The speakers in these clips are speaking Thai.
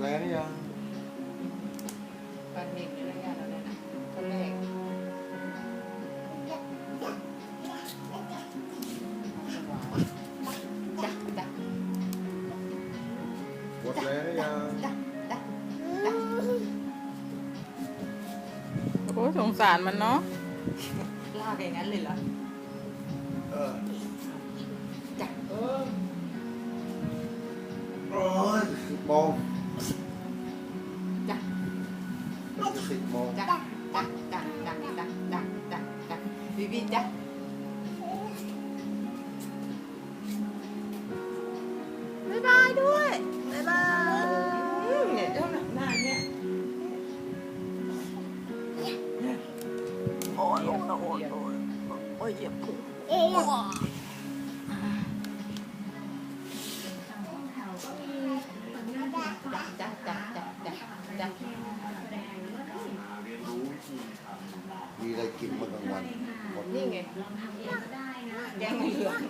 แรงยังปันเองระยะแล้วนะคนแรกจ้ะจ้ะหมดแรงยังจ้ะจ้ะจ้ะโอ้สงสารมันเนาะลากอย่างนั้นเลยเหรอเออจ้ะเออโอ้ยสิบโมง จ้ะจะสิบโมงจ้ะจ้ะจ้ะจ้ะจ้ะจ้ะจ้ะจ้ะบีบีจ้ะบ๊ายบายด้วยบ๊ายบายเนี่ยเจ้าหน้าหน้าเนี่ยโอ้ยโอ้ยโอ้ยโอ้ยโอ้ยเหยียบพุงจ้ มีอะไรกินมากลางวันหมดนี่ไงแกงเหลือง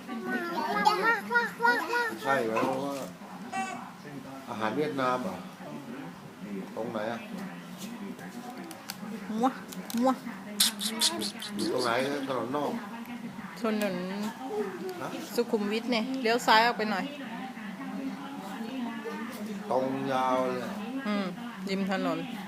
ใช่ไหมเพราะว่าอาหารเวียดนามเหรอะตรงไหนอะมัวมัวอยู่ตรงไหนถนนนอกถนนนะสุขุมวิทเนี่ยเลี้ยวซ้ายออกไปหน่อย ตรงยาวเลยอะอืมริมถนนอ